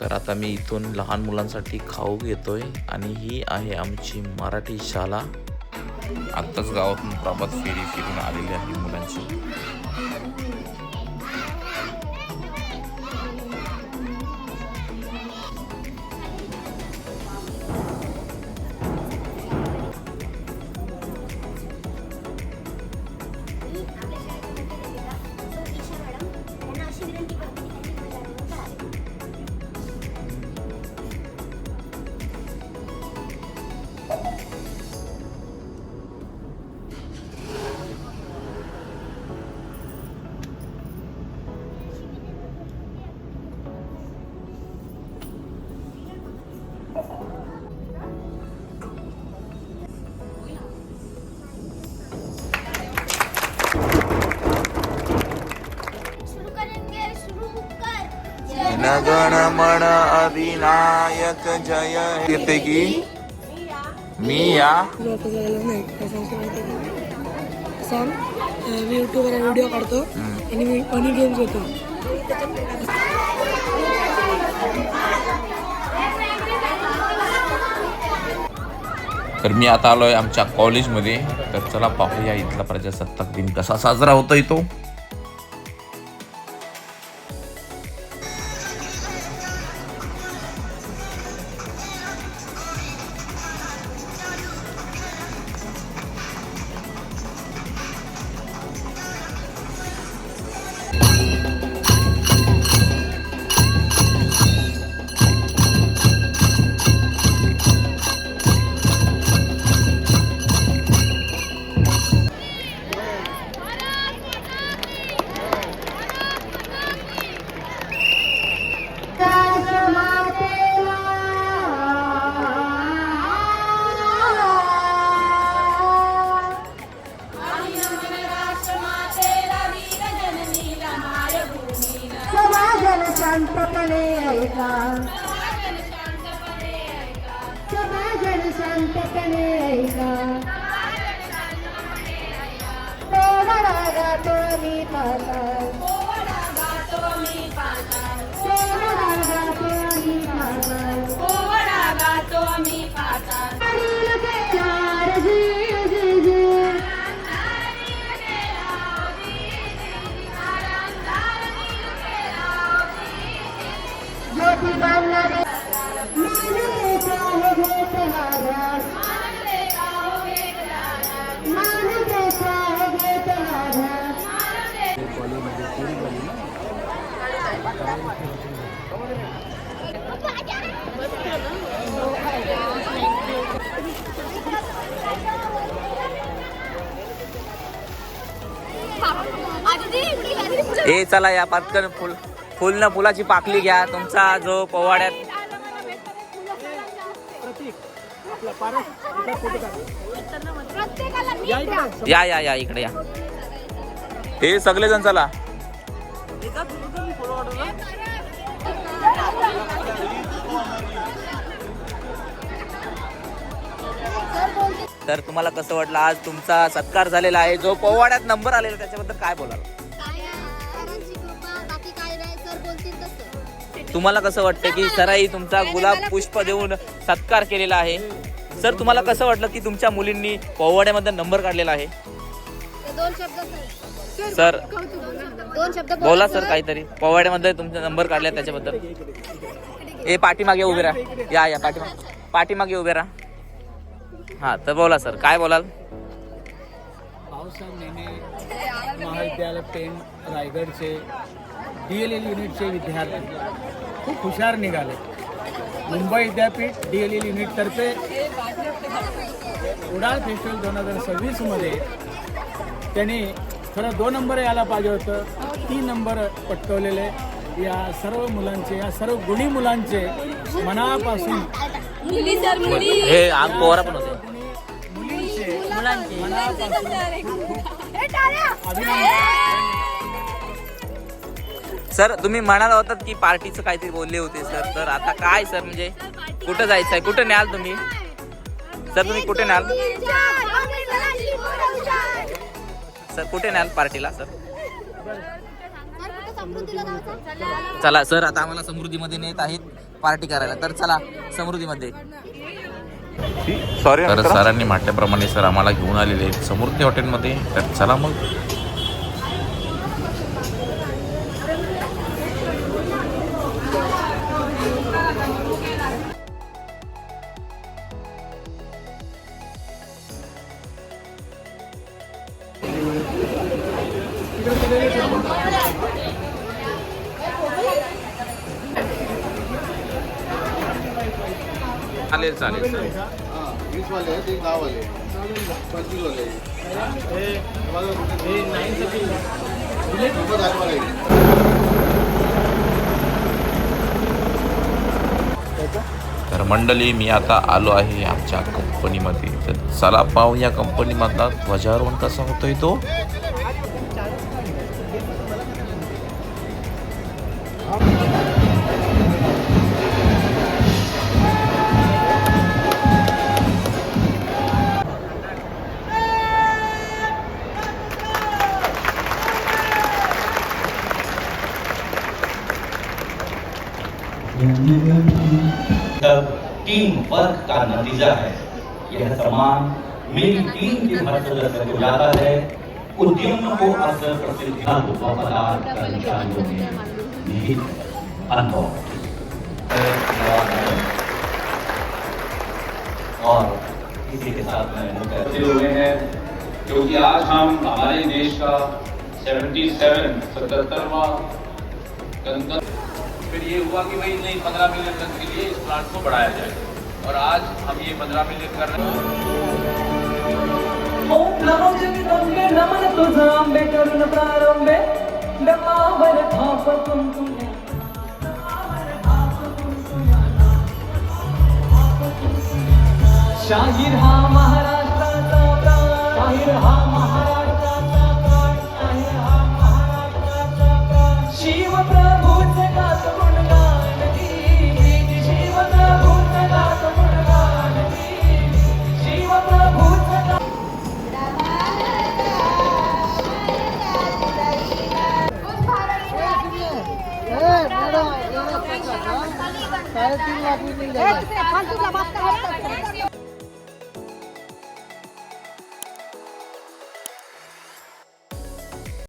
तर आता मी इथून लहान मुलांसाठी खाऊ घेतोय आणि ही आहे आमची मराठी शाळा. आत्ताच गावातून प्रभात फेरी फिरून आलेली आहे मुलांची. जनगण मन अधिनायक जय. येते की? मी या. मी युट्यूबवर व्हिडिओ काढतो आणि मी फनी गेम्स होतो तर मी आता आलोय आमच्या कॉलेजमध्ये तर चला पाहूया इथला प्रजासत्ताक दिन कसा साजरा होतोय तो. शांतपणे ऐका. समाजन शांतपणे ऐका. पोवाडा गातो मी पाहता. ए चला या पटकन फुल. फुल न फुलाची पाकली घ्या. तुमचा जो पोवाड्यात या या या इकडे या. हे सगळेजण चला तर तुम्हाला कसं वाटलं? आज तुमचा सत्कार झालेला आहे. जो पोवाड्यात नंबर आलेला त्याच्याबद्दल काय बोलाल? तुम्हाला कसं वाटतं की सराई तुमचा गुलाब पुष्प देऊन सत्कार केलेला आहे? सर तुम्हाला कसं वाटलं की तुमच्या मुलींनी पोवाड्यामध्ये नंबर काढलेला आहे? ते दोन शब्द सर. दोन शब्द बोला सर काहीतरी. पोवाड्यामध्ये तुमचा नंबर काढला त्याच्याबद्दल. ए पाठीमागे उभे राहा. या या पाठीमागे. पाठीमागे उभे राहा. हा तर बोला सर. काय बोलाल? भाऊसाहेब नेने महाविद्यालय पेण रायगडचे डी एल एल युनिटचे विद्यार्थी. खूप हुशार निघाले. मुंबई विद्यापीठ डी एल एल युनिटतर्फे उडाळ फेस्टिवल दोन हजार सव्वीसमध्ये त्यांनी खरं दोन नंबर यायला पाहिजे होतं तीन नंबर पटकवलेले. या सर्व मुलांचे या सर्व गुणी मुलांचे मनापासून हे मुलींचे मनापासून अभिनंदन. सर तुम्ही म्हणाला होतात की पार्टीचं काहीतरी बोलले होते सर. तर आता काय सर म्हणजे कुठं जायचं आहे? कुठं न्याल तुम्ही? सर तुम्ही कुठे न्याल? सर कुठे न्याल पार्टीला सर? चला सर आता आम्हाला समृद्धीमध्ये नेत आहेत पार्टी करायला. तर चला समृद्धीमध्ये. सॉरी तर सरांनी म्हटल्याप्रमाणे सर आम्हाला घेऊन आलेले आहेत समृद्धी हॉटेलमध्ये. तर चला मग. चालेल चालेल चालेल. आहेत एक तर मंडळी मी आता आलो आहे आमच्या कंपनीमध्ये. तर चला पाहू या कंपनीमधला ध्वजारोहण कसा होतोय तो. तब टीम वर्क का नतीजा है, यह सम्मान मेरी टीम के हर सदस्य को जाता है। उद्यम को अवसर प्रतिष्ठा को वफादार कर्मचारियों में और इसी के साथ मैं मुख्य हुए हैं, क्योंकि आज हम हमारे देश का 77 सतहत्तरवा गणतंत्र फिर ये हुआ कि भाई, नहीं, पंद्रह मिलियन टन के लिए इस प्लांट को बढ़ाया जाए। और आज हम ये पंद्रह मिलियन कर रहे हैं। शाहीर हा महाराष्ट्राचा प्राण। शाहीर हा फालतूचा बाप काय